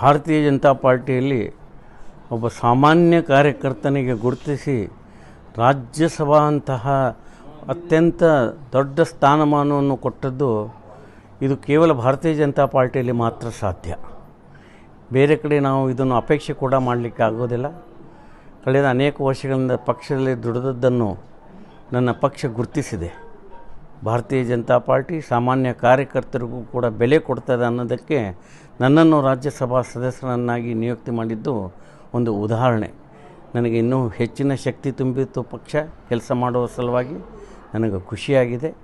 ಭಾರತೀಯ ಜನತಾ ಪಾರ್ಟಿಯಲ್ಲಿ ಒಬ್ಬ ಸಾಮಾನ್ಯ ಕಾರ್ಯಕರ್ತನಿಗೆ ಗುರುತಿಸಿ ರಾಜ್ಯಸಭಾ ಅಂತಹ ಅತ್ಯಂತ ದೊಡ್ಡ ಸ್ಥಾನಮಾನವನ್ನು ಕೊಟ್ಟದ್ದು ಇದು ಕೇವಲ ಭಾರತೀಯ ಜನತಾ ಪಾರ್ಟಿಯಲ್ಲಿ ಮಾತ್ರ ಸಾಧ್ಯ. ಬೇರೆ ಕಡೆ ನಾವು ಇದನ್ನು ಅಪೇಕ್ಷೆ ಕೂಡ ಮಾಡಲಿಕ್ಕೆ ಆಗೋದಿಲ್ಲ. ಕಳೆದ ಅನೇಕ ವರ್ಷಗಳಿಂದ ಪಕ್ಷದಲ್ಲಿ ದುಡಿದದ್ದನ್ನು ನನ್ನ ಪಕ್ಷ ಗುರುತಿಸಿದೆ. ಭಾರತೀಯ ಜನತಾ ಪಾರ್ಟಿ ಸಾಮಾನ್ಯ ಕಾರ್ಯಕರ್ತರಿಗೂ ಕೂಡ ಬೆಲೆ ಕೊಡ್ತದೆ ಅನ್ನೋದಕ್ಕೆ ನನ್ನನ್ನು ರಾಜ್ಯಸಭಾ ಸದಸ್ಯರನ್ನಾಗಿ ನಿಯುಕ್ತಿ ಮಾಡಿದ್ದು ಒಂದು ಉದಾಹರಣೆ. ನನಗೆ ಇನ್ನೂ ಹೆಚ್ಚಿನ ಶಕ್ತಿ ತುಂಬಿತ್ತು ಪಕ್ಷ ಕೆಲಸ ಮಾಡುವ ಸಲುವಾಗಿ. ನನಗೆ ಖುಷಿಯಾಗಿದೆ.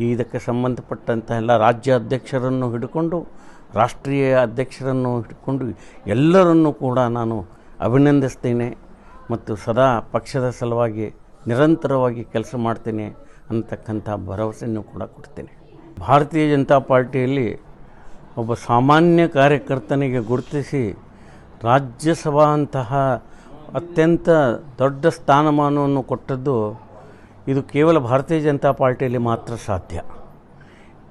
ಇದಕ್ಕೆ ಸಂಬಂಧಪಟ್ಟಂಥ ಎಲ್ಲ ರಾಜ್ಯ ಅಧ್ಯಕ್ಷರನ್ನು ಹಿಡ್ಕೊಂಡು, ರಾಷ್ಟ್ರೀಯ ಅಧ್ಯಕ್ಷರನ್ನು ಹಿಡ್ಕೊಂಡು ಎಲ್ಲರನ್ನೂ ಕೂಡ ನಾನು ಅಭಿನಂದಿಸ್ತೇನೆ. ಮತ್ತು ಸದಾ ಪಕ್ಷದ ಸಲುವಾಗಿ ನಿರಂತರವಾಗಿ ಕೆಲಸ ಮಾಡ್ತೇನೆ ಅಂತಕ್ಕಂಥ ಭರವಸೆಯನ್ನು ಕೂಡ ಕೊಡ್ತೇನೆ. ಭಾರತೀಯ ಜನತಾ ಪಾರ್ಟಿಯಲ್ಲಿ ಒಬ್ಬ ಸಾಮಾನ್ಯ ಕಾರ್ಯಕರ್ತನಿಗೆ ಗುರುತಿಸಿ ರಾಜ್ಯಸಭಾ ಅಂತಹ ಅತ್ಯಂತ ದೊಡ್ಡ ಸ್ಥಾನಮಾನವನ್ನು ಕೊಟ್ಟದ್ದು ಇದು ಕೇವಲ ಭಾರತೀಯ ಜನತಾ ಪಾರ್ಟಿಯಲ್ಲಿ ಮಾತ್ರ ಸಾಧ್ಯ.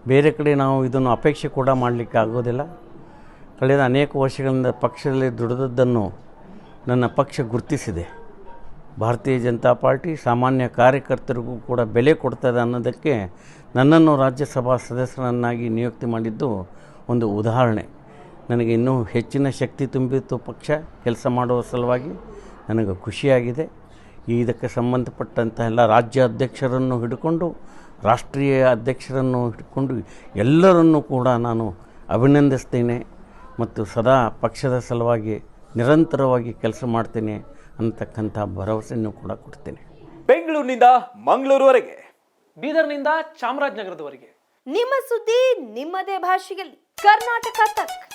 ಬೇರೆ ಕಡೆ ನಾವು ಇದನ್ನು ಅಪೇಕ್ಷೆ ಕೂಡ ಮಾಡಲಿಕ್ಕೆ ಆಗೋದಿಲ್ಲ. ಕಳೆದ ಅನೇಕ ವರ್ಷಗಳಿಂದ ಪಕ್ಷದಲ್ಲಿ ದುಡಿದದ್ದನ್ನು ನನ್ನ ಪಕ್ಷ ಗುರುತಿಸಿದೆ. ಭಾರತೀಯ ಜನತಾ ಪಾರ್ಟಿ ಸಾಮಾನ್ಯ ಕಾರ್ಯಕರ್ತರಿಗೂ ಕೂಡ ಬೆಲೆ ಕೊಡ್ತದೆ ಅನ್ನೋದಕ್ಕೆ ನನ್ನನ್ನು ರಾಜ್ಯಸಭಾ ಸದಸ್ಯರನ್ನಾಗಿ ನಿಯುಕ್ತಿ ಮಾಡಿದ್ದು ಒಂದು ಉದಾಹರಣೆ. ನನಗೆ ಇನ್ನೂ ಹೆಚ್ಚಿನ ಶಕ್ತಿ ತುಂಬಿತ್ತು ಪಕ್ಷ ಕೆಲಸ ಮಾಡುವ ಸಲುವಾಗಿ. ನನಗೆ ಖುಷಿಯಾಗಿದೆ. ಇದಕ್ಕೆ ಸಂಬಂಧಪಟ್ಟಂಥ ಎಲ್ಲ ರಾಜ್ಯ ಅಧ್ಯಕ್ಷರನ್ನು ಹಿಡ್ಕೊಂಡು, ರಾಷ್ಟ್ರೀಯ ಅಧ್ಯಕ್ಷರನ್ನು ಹಿಡ್ಕೊಂಡು ಎಲ್ಲರನ್ನೂ ಕೂಡ ನಾನು ಅಭಿನಂದಿಸ್ತೇನೆ ಮತ್ತು ಸದಾ ಪಕ್ಷದ ಸಲುವಾಗಿ ನಿರಂತರವಾಗಿ ಕೆಲಸ ಮಾಡ್ತೇನೆ. ಅಂತಕ್ಕಂಥ ಭರವಸೆಯನ್ನು ಕೂಡ ಕೊಡ್ತೇನೆ. ಬೆಂಗಳೂರಿನಿಂದ ಮಂಗಳೂರುವರೆಗೆ ಬೀದರ್ನಿಂದ ಚಾಮರಾಜನಗರದವರೆಗೆ. ನಿಮ್ಮ ಸುದ್ದಿ ನಿಮ್ಮದೇ ಭಾಷೆಯಲ್ಲಿ. ಕರ್ನಾಟಕ ತಕ್.